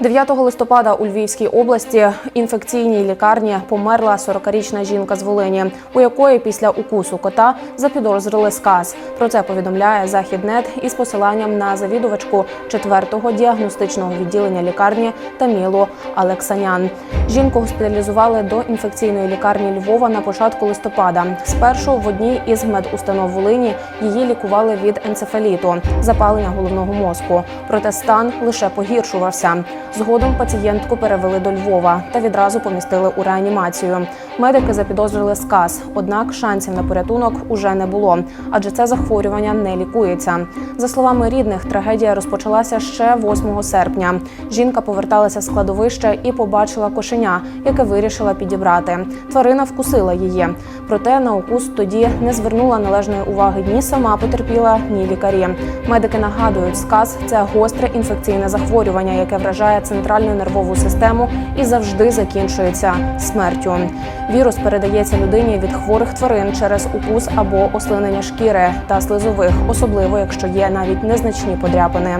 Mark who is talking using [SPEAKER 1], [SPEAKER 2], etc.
[SPEAKER 1] 9 листопада у Львівській області інфекційній лікарні померла 40-річна жінка з Волині, у якої після укусу кота запідозрили сказ. Про це повідомляє Західнет із посиланням на завідувачку 4-го діагностичного відділення лікарні Тамілу Алексанян. Жінку госпіталізували до інфекційної лікарні Львова на початку листопада. Спершу в одній із медустанов Волині її лікували від енцефаліту, запалення головного мозку. Проте стан лише погіршувався. Згодом пацієнтку перевели до Львова та відразу помістили у реанімацію. Медики запідозрили сказ, однак шансів на порятунок уже не було, адже це захворювання не лікується. За словами рідних, трагедія розпочалася ще 8 серпня. Жінка поверталася з кладовища і побачила кошеня, яке вирішила підібрати. Тварина вкусила її. Проте на укус тоді не звернула належної уваги ні сама потерпіла, ні лікарі. Медики нагадують, сказ це гостре інфекційне захворювання, яке вражає центральну нервову систему і завжди закінчується смертю. Вірус передається людині від хворих тварин через укус або ослинення шкіри та слизових, особливо якщо є навіть незначні подряпини.